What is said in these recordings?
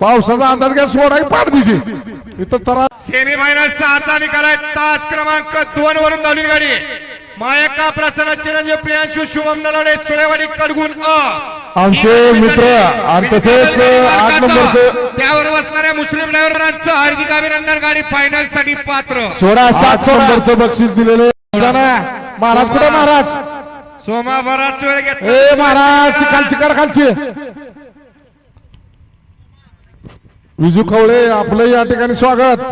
पावसाचा अंदाज घ्या सोडा पाठ दिशी. इथं तरा सेमी फायनल सहाचा निकाल आहे. तास क्रमांक दोन वरून धावली गाडी. मायका प्रसन्न चिरंजीव प्रियांशु शुभम नलवडे सुळेवाडी कडगुण अ. आमचे मित्र आणि तसेच आठ नंबरचे. त्यावर बसणाऱ्या मुस्लिम ड्रायव्हरांचं हार्दिक अभिनंदन. गाडी फायनलसाठी पात्र सोळा सात नंबरचं बक्षीस दिलेले महाराज कुठे महाराज? सोमा बराच वेळ घेत ए महाराज खालची कड खालची. विजू खवळे आपलं या ठिकाणी स्वागत.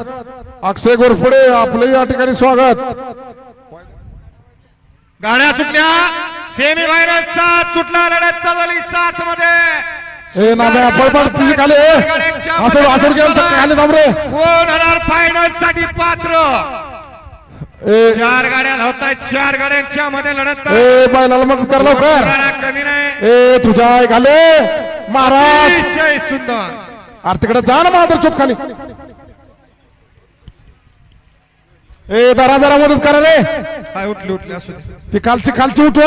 अक्षय गोरफडे आपलं या ठिकाणी स्वागत. गाड्या सुटल्या. सेमी फायनल सात सुटला लढत चालली सात मध्ये ए नाम्या पळपळ तुझी खाली ए. असं असं गेलं तर खाली थांब रे. कोण होणार फायनलसाठी पात्र चार गाड्या धावत आहेत चार गाड्यांच्या मध्ये लढत ए बैलाला मदत कर लवकर. कमी नाही. ए तुझ्या घाले महाराज. सुंदर. अरे तिकडे जा ना मात्र चुप खाली. ए जरा जरा मदत करा रे. काय उठली उठली असू. ती खालची खालची उठव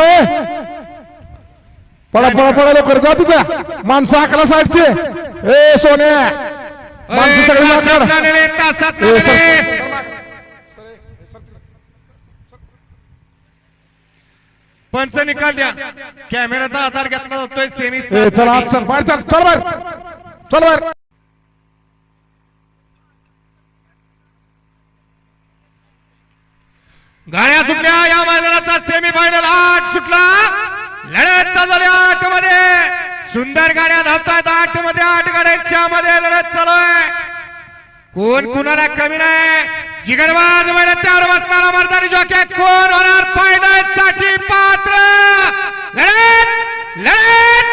पळा पळा पळा लवकर जा तुझ्या माणसं अकरा साईडचे ए सोन्या. माणसं सगळी. पंच निकाल द्या. कॅमेराचा आधार घेतला जातोय सेमी चल चल बाहेर चल चल बाहेर. चल बाहेर. गाड्या सुटल्या या मैदानाचा सेमी फायनल आठ सुटला. लढत चालू आठमध्ये सुंदर गाड्या धावतात आठमध्ये आठ गाड्यांच्या मध्ये लढत चालू आहे. कोण कुणाला कमी नाही? जिगरबाज मैदान त्यावर बसणारा मर्दानी जॉकी कोण होणार फायनलसाठी पात्र? लढत लढत.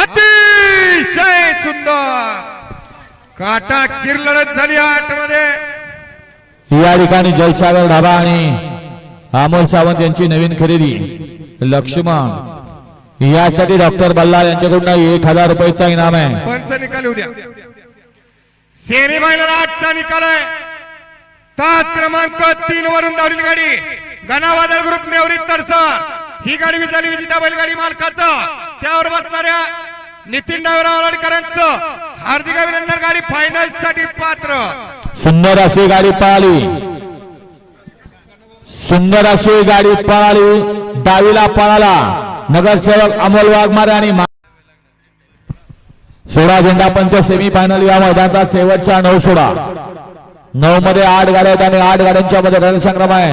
अतिशय सुंदर. काटा किर लढत झाली आठमध्ये या ठिकाणी जलसागर ढाबा आणि अमोल सावंत यांची नवीन खरेदी. लक्ष्मण. यासाठी डॉक्टर बल्लाळ यांच्याकडून एक हजार रुपयाचा इनाम आहे. पंच निकाल उद्या सेमी फायनल आठचा निकाल आहे. तास क्रमांक तीन वरून धावलेली गाडी. गणावादळ ग्रुप नेवरी तरसर ही गाडी विचारली विजेता बैलगाडी मालकाचं. त्यावर बसणाऱ्या नितीन डायव्हर आवराडकरांचं हार्दिक अभिनंदन गाडी फायनलसाठी पात्र. सुंदर अशी गाडी पळाली. सुंदर अशी गाडी पळाली. डावीला पळाला. नगरसेवक अमोल वाघमारे आणि सोळा झेंडा पंच सेमी फायनल या मैदानाचा शेवटचा नऊ सोळा नऊ मध्ये आठ गाड्या आहेत आणि आठ गाड्यांच्या मध्ये रणसंग्राम आहे.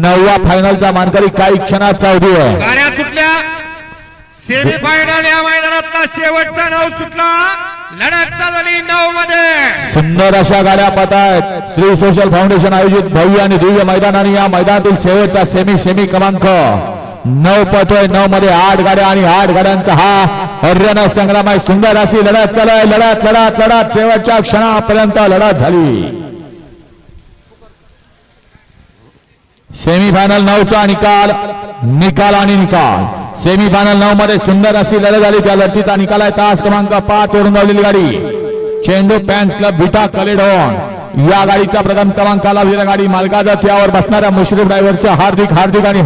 नववा फायनलचा मानकरी काही क्षणात चावती आहे. गाड्या सुटल्या. सेमी फायनल या मैदानातला शेवटचा नऊ सुटला. लढत झाली नऊ मध्ये सुंदर अशा गाड्या पाहत आहेत श्री सोशल फाउंडेशन आयोजित भव्य आणि दिव्य मैदान आणि या मैदानातील शेवटचा सेमी सेमी क्रमांक. नऊ पटोय नऊ मध्ये आठ गाड्या आणि आठ गाड्यांचा हा हरियाणा संग्राम आहे. सुंदर अशी लढत चालू आहे लढत लढत लढत. शेवटच्या क्षणापर्यंत लढत झाली. सेमी फायनल नऊचा निकाल. निकाल आणि निकाल. सेमी फायनल नऊ मध्ये सुंदर अशी लढत झाली. त्या लढतीचा निकाल आहे. तास क्रमांक पाच वरून धावलेली गाडी. चेंडू फॅन्स क्लब बिटा कलेडॉन. या गाडीचा प्रथम क्रमांकाला गाडी मालकाचा त्यावर बसणाऱ्या मुश्रीफ ड्रायव्हरचं हार्दिक हार्दिक आणि